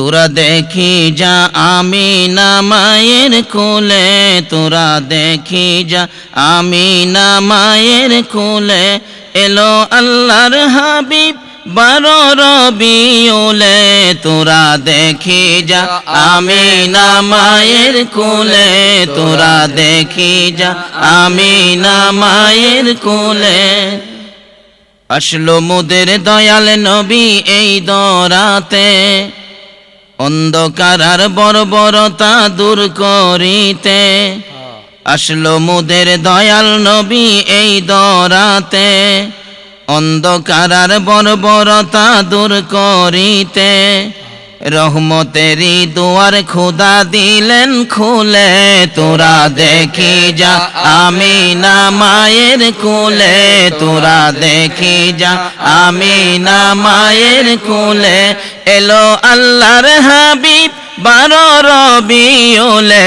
তোরা দেখি যা আমি না মায়ের কোলে, তোরা দেখি যা আমি না মায়ের কোলে। এলো আল্লাহর হাবিব বারো রবিউলে, তোরা দেখি যা আমি না মায়ের কোলে, তোরা দেখি যা আমি না মায়ের কোলে। আসলো মুদের দয়াল নবী এই দরাতে অন্ধকার আর বর্বরতা দূর করিতে আসলো মুদের দয়াল নবী এই দরাতে। অন্ধকার আর বর্বরতা দূর করিতে রহমতেরই দুয়ার খোদা দিলেন খুলে, তোরা দেখি যা আমি না মায়ের কুলে, তোরা দেখি যা আমি না মায়ের কুলে, এলো আল্লাহর হাবিব বারো রবিউলে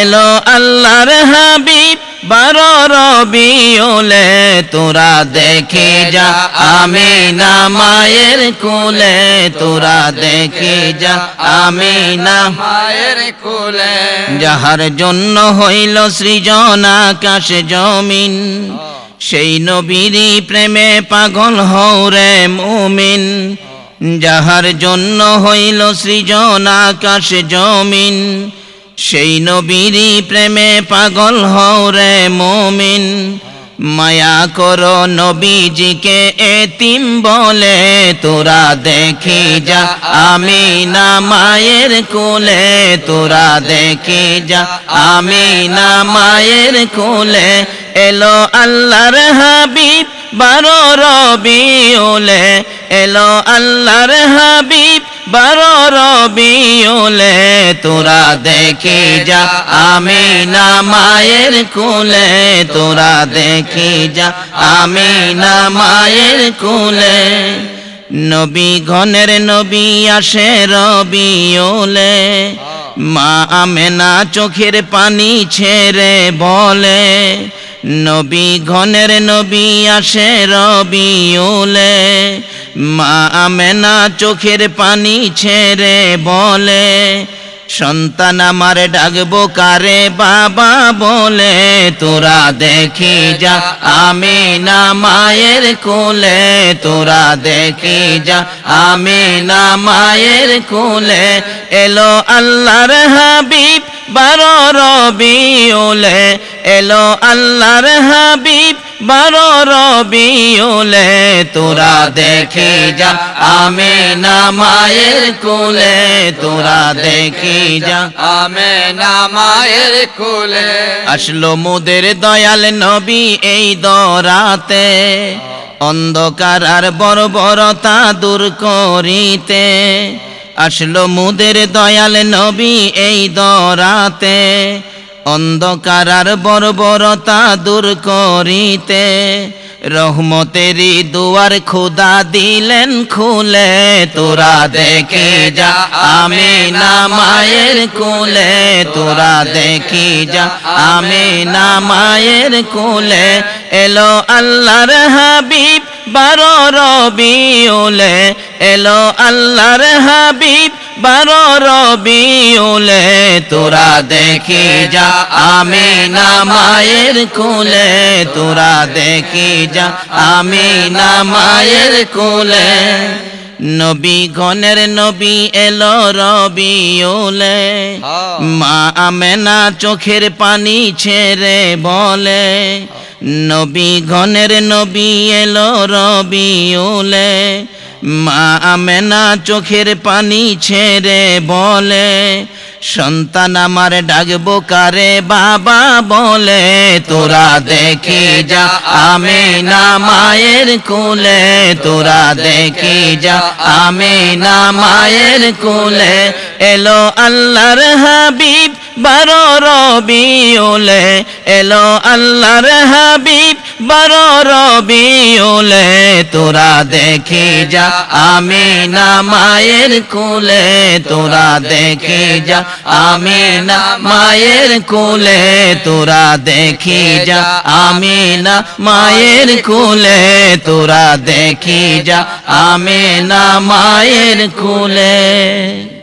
এলো আল্লাহর হাবিব। বারো রবিউলে, তোরা দেখি যা আমি না মায়ের কুলে। তোরা দেখি যা আমি না মায়ের কোলে। যাহার জন্য হইল সৃজন আকাশ জমিন, সেই নবীরই প্রেমে পাগল হৌরে মুমিন। যাহার জন্য হইল সৃজন আকাশ জমিন, সেই নবীরই প্রেমে পাগল হৌরে মমিন। মায়া করো নবীজিকে এতিম বলে, তোরা দেখি যা, আমি না মায়ের কোলে। তোরা দেখি যা, আমি না মায়ের কোলে। এলো আল্লাহর হাবিব বারো রবিউলে এলো আল্লাহর হাবিব, বারো রবিউলে তোরা দেখি যা আমি না মায়ের কোলে, তোরা দেখি যা আমি না মায়ের কোলে। নবী ঘনের নবী আসে রবিউলে, মা আমেনা চোখের পানি ছেড়ে বলে নবী ঘনের নবী আসে রবিউলে, মা আমেনা চোখের পানি ছেড়ে বলে, সন্তান আমার ডাকবো কারে বাবা বলে, তোরা দেখি যা আমি না মায়ের কোলে, তোরা দেখি যা আমি না মায়ের কোলে, এলো আল্লাহর হাবিব বারো রবিউলে এলো আল্লাহর হাবিব, বারো রবিউলে, তোরা দেখি যা আমি না মায়ের কোলে, তোরা দেখি যা আমে না মায়ের কোলে। আসলো মুদের দয়াল নবী এই দরাতে, অন্ধকার আর বর্বরতা দূর করিতে। আসলো মুদের দয়াল নবী এই দরাতে অন্ধকার আর বর্বরতা দূর করিতে রহমতেরই দুয়ার খুদা দিলেন খুলে। তোরা দেখে যা আমি না মায়ের কোলে। তোরা দেখি যা আমি না মায়ের কোলে। এলো আল্লাহর হাবিব, বারো রবিউলে। এলো আল্লাহর হাবিব বারো রবিউলে, তোরা দেখি যা আমি না মায়ের কোলে, তোরা দেখি যা আমি না মায়ের কোলে নবী গণের নবী এলো রবিউলে। মা আমেনা চোখের পানি ছেড়ে বলে নবী গণের নবী এলো রবিউলে মা আমেনা চোখের পানি ছেড়ে বলে, সন্তান আমার ডাকবো কারে বাবা বলে, তোরা দেখি যা আমি না মায়ের কোলে, তোরা দেখি যা আমি না মায়ের কোলে, এলো আল্লাহর হাবিব বারো রবিউলে এলো আল্লাহর হাবিব, বারো রবিউলে তোরা দেখি যা আমি না মায়ের কোলে, তোরা দেখি যা আমি না মায়ের কোলে, তোরা দেখি যা আমি না মায়ের কোলে, তোরা দেখি যা আমি না মায়ের কোলে।